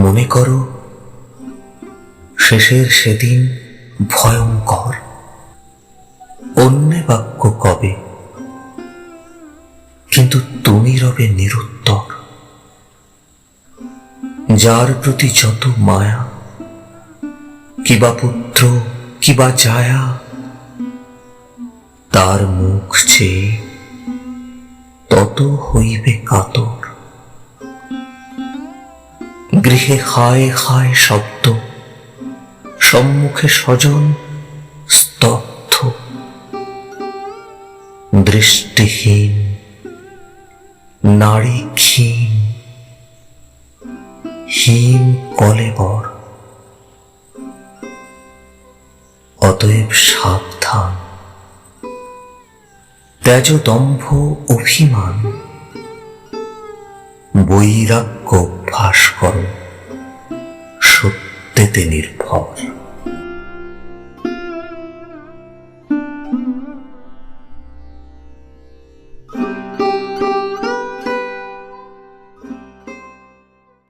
মনে করো, শেষের সেদিন ভয়ঙ্কর। অন্য বাক্য কবে? কিন্তু তুমি রবে নিরুত্তর। যার প্রতি যত মায়া কিবা পুত্র কিবা ছায়া তার মুখ চেয়ে তত হইবে কাতর। গৃহে হায় হায় শব্দ। সম্মুখে স্বজন স্তব্ধ। দৃষ্টিহীন নারী ক্ষীণ হীন কলেবর। অতএব সাবধান। ত্যাজ দম্ভ অভিমান। বৈরাগ্য অভ্যাস করো। সত্যিতে নির্ভর।